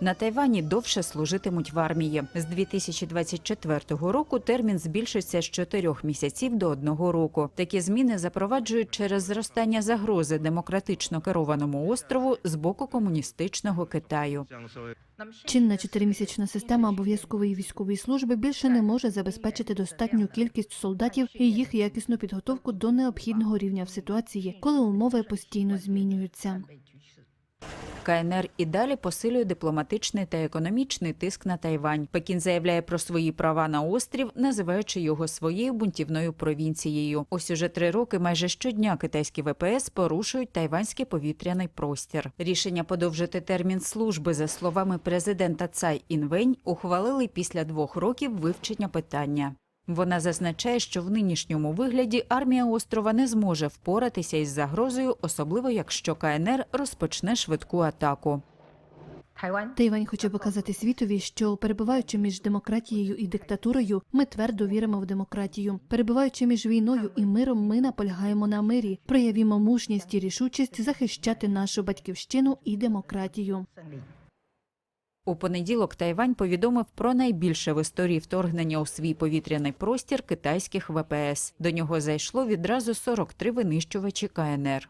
На Тайвані довше служитимуть в армії. З 2024 року термін збільшиться з 4 місяців до 1 року. Такі зміни запроваджують через зростання загрози демократично керованому острову з боку комуністичного Китаю. Чинна чотиримісячна система обов'язкової військової служби більше не може забезпечити достатню кількість солдатів і їх якісну підготовку до необхідного рівня в ситуації, коли умови постійно змінюються. КНР і далі посилює дипломатичний та економічний тиск на Тайвань. Пекін заявляє про свої права на острів, називаючи його своєю бунтівною провінцією. Ось уже три роки майже щодня китайські ВПС порушують тайванський повітряний простір. Рішення подовжити термін служби, за словами президента Цай Інвень, ухвалили після двох років вивчення питання. Вона зазначає, що в нинішньому вигляді армія острова не зможе впоратися із загрозою, особливо якщо КНР розпочне швидку атаку. Тайвань хоче показати світові, що перебуваючи між демократією і диктатурою, ми твердо віримо в демократію. Перебуваючи між війною і миром, ми наполягаємо на мирі. Проявімо мужність і рішучість захищати нашу батьківщину і демократію. У понеділок Тайвань повідомив про найбільше в історії вторгнення у свій повітряний простір китайських ВПС. До нього зайшло відразу 43 винищувачі КНР.